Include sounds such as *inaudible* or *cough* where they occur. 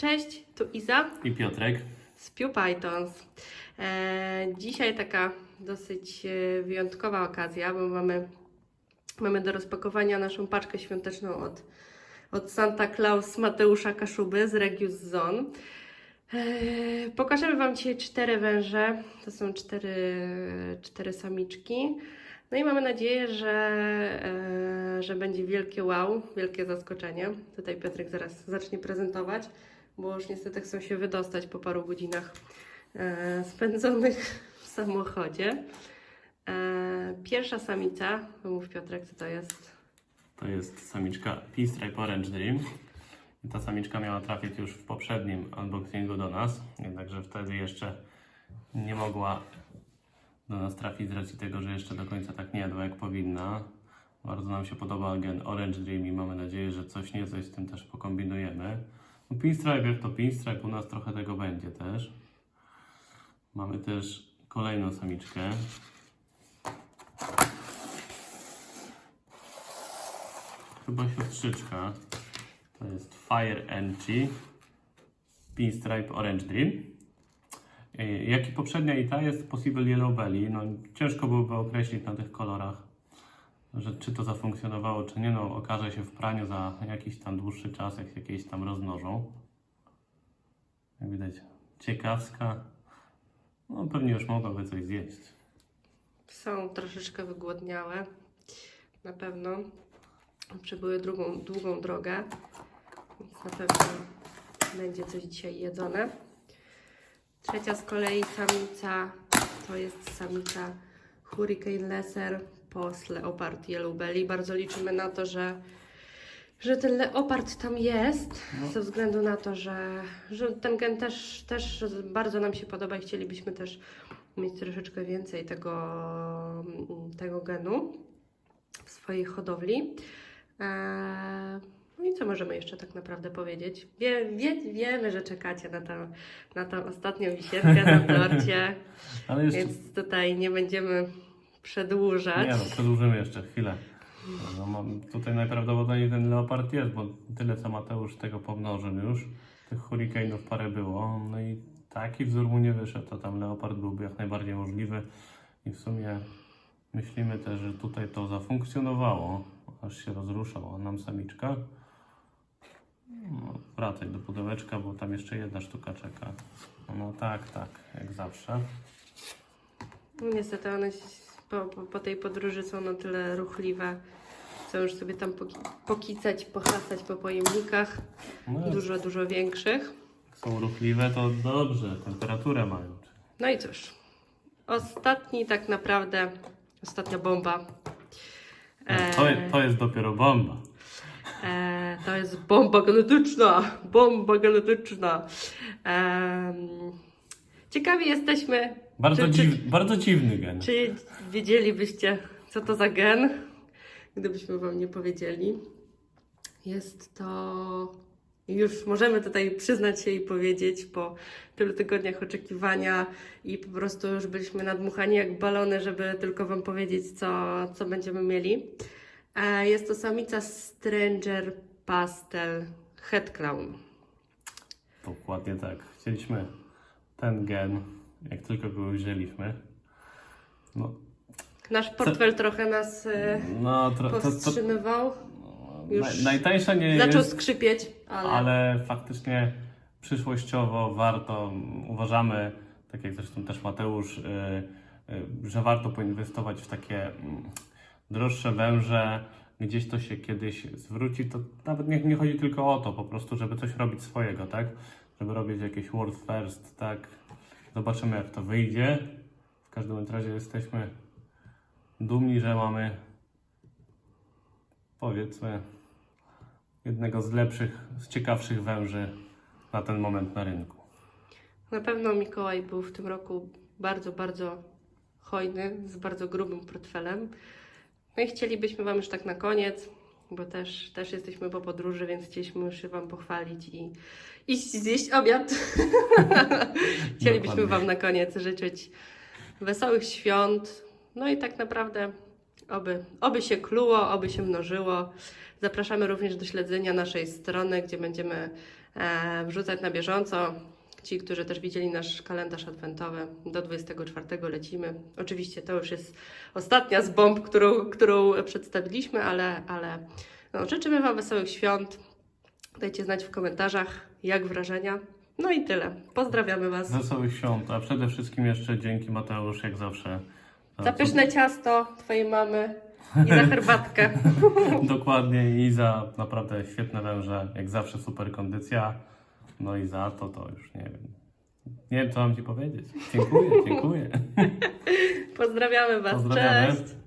Cześć, tu Iza I Piotrek. z Pew Pythons. E, dzisiaj taka dosyć e, wyjątkowa okazja, bo mamy, mamy do rozpakowania naszą paczkę świąteczną od, od Santa Claus Mateusza Kaszuby z Regius Zone. E, pokażemy Wam dzisiaj cztery węże. To są cztery, cztery samiczki. No i mamy nadzieję, że, e, że będzie wielkie wow, wielkie zaskoczenie. Tutaj Piotrek zaraz zacznie prezentować, bo już niestety chcą się wydostać po paru godzinach e, spędzonych w samochodzie. E, pierwsza samica, mów Piotrek, co to jest? To jest samiczka Pinstripe Orange Dream. Ta samiczka miała trafić już w poprzednim unboxingu do nas, jednakże wtedy jeszcze nie mogła do nas trafić z racji tego, że jeszcze do końca tak nie jadła jak powinna. Bardzo nam się podoba gen Orange Dream i mamy nadzieję, że coś nie coś z tym też pokombinujemy. No, Pinstripe jak to Pinstripe, u nas trochę tego będzie też. Mamy też kolejną samiczkę. Chyba siostrzyczka. To jest Fire NG Pinstripe Orange Dream. E, Jak i poprzednia i ta jest Possible Yellow Belly. No, ciężko byłoby określić na tych kolorach, że czy to zafunkcjonowało, czy nie. No, okaże się w praniu za jakiś tam dłuższy czas, jak się jakieś tam rozmnożą. Jak widać, ciekawska. No, pewnie już mogłaby coś zjeść. Są troszeczkę wygłodniałe, na pewno. Przebyły drugą, długą drogę, więc na pewno będzie coś dzisiaj jedzone. Trzecia z kolei samica to jest samica Hurricane Lesser Post Leopard Yellow Belly. Bardzo liczymy na to, że, że ten leopard tam jest, No. ze względu na to, że, że ten gen też, też bardzo nam się podoba i chcielibyśmy też mieć troszeczkę więcej tego, tego genu w swojej hodowli. Eee, No i co możemy jeszcze tak naprawdę powiedzieć? Wie, wie, wiemy, że czekacie na tą, na tą ostatnią wisienkę na torcie, *laughs* więc tutaj nie będziemy przedłużać. Nie no, przedłużymy jeszcze chwilę. No, mam, tutaj najprawdopodobniej ten leopard jest, bo tyle co Mateusz tego pomnożył już. Tych hurrikanów parę było. No i taki wzór mu nie wyszedł, to tam leopard byłby jak najbardziej możliwy. I w sumie myślimy też, że tutaj to zafunkcjonowało, aż się rozruszała nam samiczka. No, wracaj do pudełeczka, bo tam jeszcze jedna sztuka czeka. No tak, tak, jak zawsze. No niestety one po, po, po tej podróży są na tyle ruchliwe, chcą już sobie tam poki, pokicać, po pojemnikach, No, dużo, dużo większych. są ruchliwe, to dobrze, temperaturę mają. No i cóż, ostatni tak naprawdę, ostatnia bomba. No, to, Eee, to jest dopiero bomba. eee, to jest bomba genetyczna, bomba genetyczna. Em, ciekawi jesteśmy, Bardzo, Czy- czy- dziw, bardzo dziwny gen. czy wiedzielibyście, co to za gen, gdybyśmy Wam nie powiedzieli. Jest to, już możemy tutaj przyznać się i powiedzieć, po tylu tygodniach oczekiwania i po prostu już byliśmy nadmuchani jak balony, żeby tylko Wam powiedzieć, co, co będziemy mieli. E, Jest to samica Stranger Pastel Head Clown. Dokładnie tak. Chcieliśmy ten gen, jak tylko go wzięliśmy. No, Nasz portfel trochę nas e, no to, to, to, powstrzymywał, już naj, najtańsza nie zaczął jest, skrzypieć, ale... ale faktycznie przyszłościowo warto, uważamy, tak jak zresztą też Mateusz, y, y, że warto poinwestować w takie mm, droższe węże, gdzieś to się kiedyś zwróci, to nawet nie, nie chodzi tylko o to, po prostu, żeby coś robić swojego, tak? Żeby robić jakieś world first, tak? Zobaczymy jak to wyjdzie. W każdym razie jesteśmy dumni, że mamy powiedzmy jednego z lepszych, z ciekawszych węży na ten moment na rynku. Na pewno Mikołaj był w tym roku bardzo, bardzo hojny, z bardzo grubym portfelem. No i chcielibyśmy Wam już tak na koniec, bo też, też jesteśmy po podróży, więc chcieliśmy już się Wam pochwalić i iść zjeść obiad. *laughs* chcielibyśmy. Wam na koniec życzyć wesołych świąt. No i tak naprawdę oby, oby się kluło, oby się mnożyło. Zapraszamy również do śledzenia naszej strony, gdzie będziemy e, wrzucać na bieżąco. Ci, którzy też widzieli nasz kalendarz adwentowy, do 24 lecimy. Oczywiście to już jest ostatnia z bomb, którą, którą przedstawiliśmy, ale, ale no, życzymy Wam wesołych świąt. Dajcie znać w komentarzach, jak wrażenia. No i tyle. Pozdrawiamy Was. Wesołych świąt, a przede wszystkim jeszcze dzięki Mateusz, jak zawsze. Za pyszne ciasto Twojej mamy i za herbatkę. *laughs* Dokładnie i za naprawdę świetne węże, jak zawsze super kondycja. No i za to to już nie wiem. Nie wiem co mam Ci powiedzieć. Dziękuję, dziękuję. *laughs* Pozdrawiamy Was. Pozdrawiamy. Cześć.